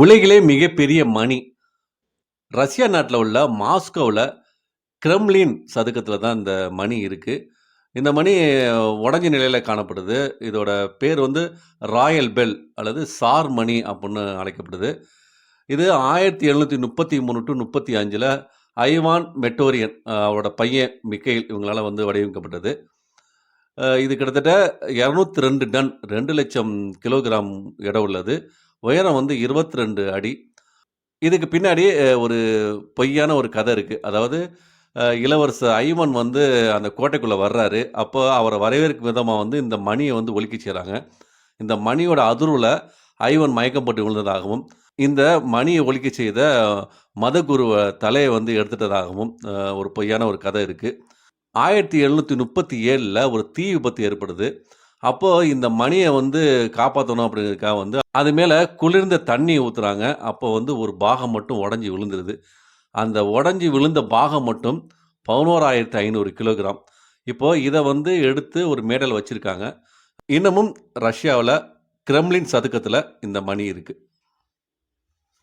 உலகிலே மிகப்பெரிய மணி. ரஷ்யா நாட்டில் உள்ள மாஸ்கோவில் கிரெம்லின் சதுக்கத்தில் தான் இந்த மணி இருக்குது இந்த மணி உடஞ்ச நிலையில் காணப்படுது. இதோட பேர் வந்து ராயல் பெல் அல்லது சார் மணி அப்படின்னு அழைக்கப்படுது. இது ஆயிரத்தி எழுநூற்றி முப்பத்தி மூணு டு முப்பத்தி அஞ்சில் ஐவான் மெட்டோரியன் அவரோட பையன் மிக்கைல் இவங்களால் வந்து வடிவமைக்கப்பட்டது. இது கிட்டத்தட்ட 202 டன் 2,00,000 கிலோகிராம் இடம் உள்ளது. உயரம் வந்து 22 அடி. இதுக்கு பின்னாடி ஒரு பொய்யான ஒரு கதை இருக்குது அதாவது இளவரசர் ஐவன் வந்து அந்த கோட்டைக்குள்ளே வர்றாரு. அப்போ அவரை வரவேற்கும் விதமாக வந்து இந்த மணியை வந்து ஒலிக்கச் செய்கிறாங்க இந்த மணியோட அதிர்வில் ஐவன் மயக்கம் போட்டு விழுந்ததாகவும், இந்த மணியை ஒலிக்க செய்த மதகுருவை தலையை வந்து எடுத்துட்டதாகவும் ஒரு பொய்யான ஒரு கதை இருக்குது ஆயிரத்தி எழுநூற்றி முப்பத்தி ஏழில் ஒரு தீ விபத்து ஏற்படுது. அப்போ இந்த மணியை வந்து காப்பாற்றணும் அப்படிங்கிறதுக்காக வந்து அது மேலே குளிர்ந்த தண்ணி ஊற்றுறாங்க அப்போ வந்து ஒரு பாகம் மட்டும் உடஞ்சி விழுந்துருது. அந்த உடஞ்சி விழுந்த பாகம் மட்டும் 11,500 கிலோகிராம். இப்போது இதை வந்து எடுத்து ஒரு மேடல் வச்சுருக்காங்க இன்னமும் ரஷ்யாவில் கிரெம்லின் சதுக்கத்தில் இந்த மணி இருக்குது